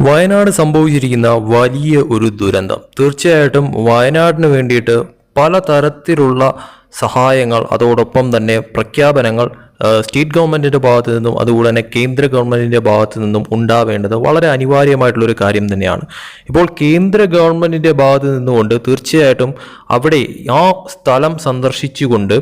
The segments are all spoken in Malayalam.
വയനാട് സംഭവിച്ചിരിക്കുന്ന വലിയ ഒരു ദുരന്തം. തീർച്ചയായിട്ടും വയനാടിന് വേണ്ടിയിട്ട് പല തരത്തിലുള്ള സഹായങ്ങൾ അതോടൊപ്പം തന്നെ പ്രഖ്യാപനങ്ങൾ സ്റ്റേറ്റ് ഗവൺമെന്റിന്റെ ഭാഗത്തു നിന്നും അതുപോലെ തന്നെ കേന്ദ്ര ഗവൺമെന്റിന്റെ ഭാഗത്തു നിന്നും ഉണ്ടാവേണ്ടത് വളരെ അനിവാര്യമായിട്ടുള്ളൊരു കാര്യം തന്നെയാണ്. ഇപ്പോൾ കേന്ദ്ര ഗവൺമെന്റിന്റെ ഭാഗത്തു നിന്നുകൊണ്ട് തീർച്ചയായിട്ടും അവിടെ ആ സ്ഥലം സന്ദർശിച്ചുകൊണ്ട്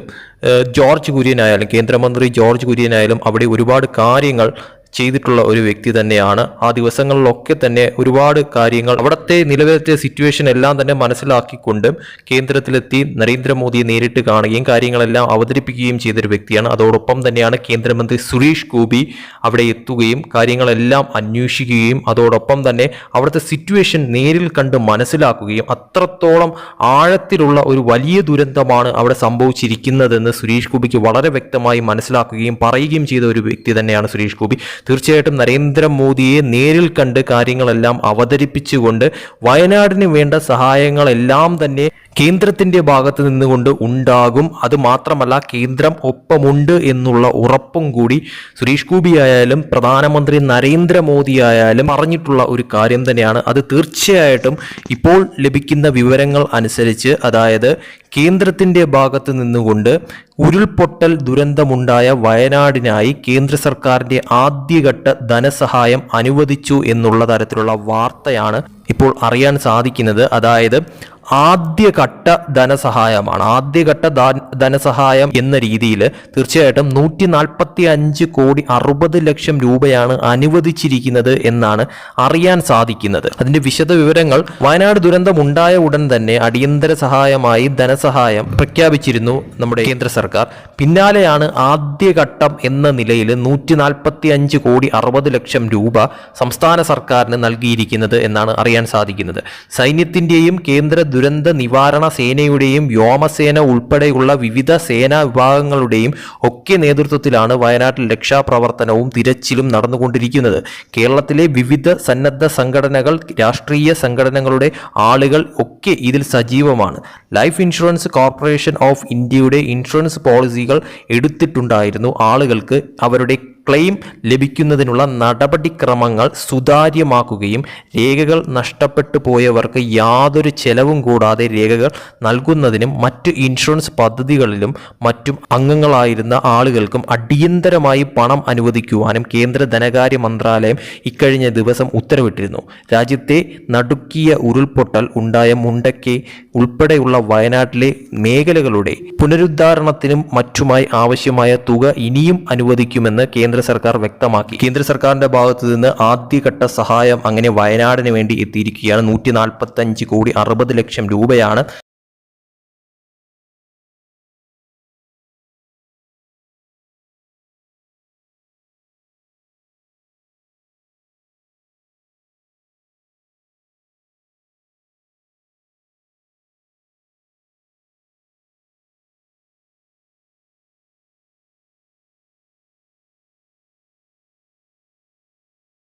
ജോർജ് കുര്യനായാലും കേന്ദ്രമന്ത്രി ജോർജ് കുര്യനായാലും അവിടെ ഒരുപാട് കാര്യങ്ങൾ ചെയ്തിട്ടുള്ള ഒരു വ്യക്തി തന്നെയാണ്. ആ ദിവസങ്ങളിലൊക്കെ തന്നെ ഒരുപാട് കാര്യങ്ങൾ അവിടുത്തെ നിലവിലത്തെ സിറ്റുവേഷൻ എല്ലാം തന്നെ മനസ്സിലാക്കിക്കൊണ്ട് കേന്ദ്രത്തിലെത്തി നരേന്ദ്രമോദിയെ നേരിട്ട് കാണുകയും കാര്യങ്ങളെല്ലാം അവതരിപ്പിക്കുകയും ചെയ്തൊരു വ്യക്തിയാണ്. അതോടൊപ്പം തന്നെയാണ് കേന്ദ്രമന്ത്രി സുരേഷ് ഗോപി അവിടെ എത്തുകയും കാര്യങ്ങളെല്ലാം അന്വേഷിക്കുകയും അതോടൊപ്പം തന്നെ അവിടുത്തെ സിറ്റുവേഷൻ നേരിൽ കണ്ട് മനസ്സിലാക്കുകയും അത്രത്തോളം ആഴത്തിലുള്ള ഒരു വലിയ ദുരന്തമാണ് അവിടെ സംഭവിച്ചിരിക്കുന്നതെന്ന് സുരേഷ് ഗോപിക്ക് വളരെ വ്യക്തമായി മനസ്സിലാക്കുകയും പറയുകയും ചെയ്ത ഒരു വ്യക്തി തന്നെയാണ് സുരേഷ് ഗോപി. തീർച്ചയായിട്ടും നരേന്ദ്രമോദിയെ നേരിൽ കണ്ട് കാര്യങ്ങളെല്ലാം അവതരിപ്പിച്ചുകൊണ്ട് വയനാടിന് വേണ്ട സഹായങ്ങളെല്ലാം തന്നെ കേന്ദ്രത്തിന്റെ ഭാഗത്ത് നിന്നുകൊണ്ട് ഉണ്ടാകും. അത് മാത്രമല്ല കേന്ദ്രം ഒപ്പമുണ്ട് എന്നുള്ള ഉറപ്പും കൂടി സുരേഷ് ഗോപി ആയാലും പ്രധാനമന്ത്രി നരേന്ദ്രമോദി ആയാലും പറഞ്ഞിട്ടുള്ള ഒരു കാര്യം തന്നെയാണ്. അത് തീർച്ചയായിട്ടും ഇപ്പോൾ ലഭിക്കുന്ന വിവരങ്ങൾ അനുസരിച്ച് അതായത് കേന്ദ്രത്തിന്റെ ഭാഗത്ത് നിന്നുകൊണ്ട് ഉരുൾപൊട്ടൽ ദുരന്തമുണ്ടായ വയനാടിനായി കേന്ദ്ര സർക്കാരിന്റെ ആദ്യഘട്ട ധനസഹായം അനുവദിച്ചു എന്നുള്ള തരത്തിലുള്ള വാർത്തയാണ് ഇപ്പോൾ അറിയാൻ സാധിക്കുന്നത്. അതായത് ആദ്യഘട്ട ധനസഹായമാണ്. ആദ്യഘട്ട ധനസഹായം എന്ന രീതിയിൽ തീർച്ചയായിട്ടും നൂറ്റി നാൽപ്പത്തി അഞ്ച് കോടി അറുപത് ലക്ഷം രൂപയാണ് അനുവദിച്ചിരിക്കുന്നത് എന്നാണ് അറിയാൻ സാധിക്കുന്നത്. അതിന്റെ വിശദ വിവരങ്ങൾ വയനാട് ദുരന്തം ഉണ്ടായ ഉടൻ തന്നെ അടിയന്തര സഹായമായി ധനസഹായം പ്രഖ്യാപിച്ചിരുന്നു നമ്മുടെ കേന്ദ്ര സർക്കാർ. പിന്നാലെയാണ് ആദ്യഘട്ടം എന്ന നിലയിൽ നൂറ്റി നാൽപ്പത്തി അഞ്ച് കോടി അറുപത് ലക്ഷം രൂപ സംസ്ഥാന സർക്കാരിന് നൽകിയിരിക്കുന്നത് എന്നാണ് അറിയാൻ സാധിക്കുന്നത്. സൈന്യത്തിന്റെയും കേന്ദ്ര ദുരന്ത നിവാരണ സേനയുടെയും വ്യോമസേന ഉൾപ്പെടെയുള്ള വിവിധ സേനാ വിഭാഗങ്ങളുടെയും ഒക്കെ നേതൃത്വത്തിലാണ് വയനാട്ടിൽ രക്ഷാപ്രവർത്തനവും തിരച്ചിലും നടന്നുകൊണ്ടിരിക്കുന്നത്. കേരളത്തിലെ വിവിധ സന്നദ്ധ സംഘടനകൾ രാഷ്ട്രീയ സംഘടനകളുടെ ആളുകൾ ഒക്കെ ഇതിൽ സജീവമാണ്. ലൈഫ് ഇൻഷുറൻസ് കോർപ്പറേഷൻ ഓഫ് ഇന്ത്യയുടെ ഇൻഷുറൻസ് പോളിസികൾ എടുത്തിട്ടുണ്ടായിരുന്നു. ആളുകൾക്ക് അവരുടെ ക്ലെയിം ലഭിക്കുന്നതിനുള്ള നടപടിക്രമങ്ങൾ സുതാര്യമാക്കുകയും രേഖകൾ നഷ്ടപ്പെട്ടു പോയവർക്ക് യാതൊരു ചെലവും കൂടാതെ രേഖകൾ നൽകുന്നതിനും മറ്റ് ഇൻഷുറൻസ് പദ്ധതികളിലും മറ്റും അംഗങ്ങളായിരുന്ന ആളുകൾക്കും അടിയന്തരമായി പണം അനുവദിക്കുവാനും കേന്ദ്ര ധനകാര്യ മന്ത്രാലയം ഇക്കഴിഞ്ഞ ദിവസം ഉത്തരവിട്ടിരുന്നു. രാജ്യത്തെ നടുക്കിയ ഉരുൾപൊട്ടൽ ഉണ്ടായ മുണ്ടക്കെ ഉൾപ്പെടെയുള്ള വയനാട്ടിലെ മേഖലകളുടെ പുനരുദ്ധാരണത്തിനും മറ്റുമായി ആവശ്യമായ തുക ഇനിയും അനുവദിക്കുമെന്ന് കേന്ദ്ര സർക്കാർ വ്യക്തമാക്കി. കേന്ദ്ര സർക്കാരിന്റെ ഭാഗത്തു നിന്ന് ആദ്യഘട്ട സഹായം അങ്ങനെ വയനാടിന് വേണ്ടി എത്തിയിരിക്കുകയാണ്. നൂറ്റി കോടി അറുപത് ലക്ഷം രൂപയാണ്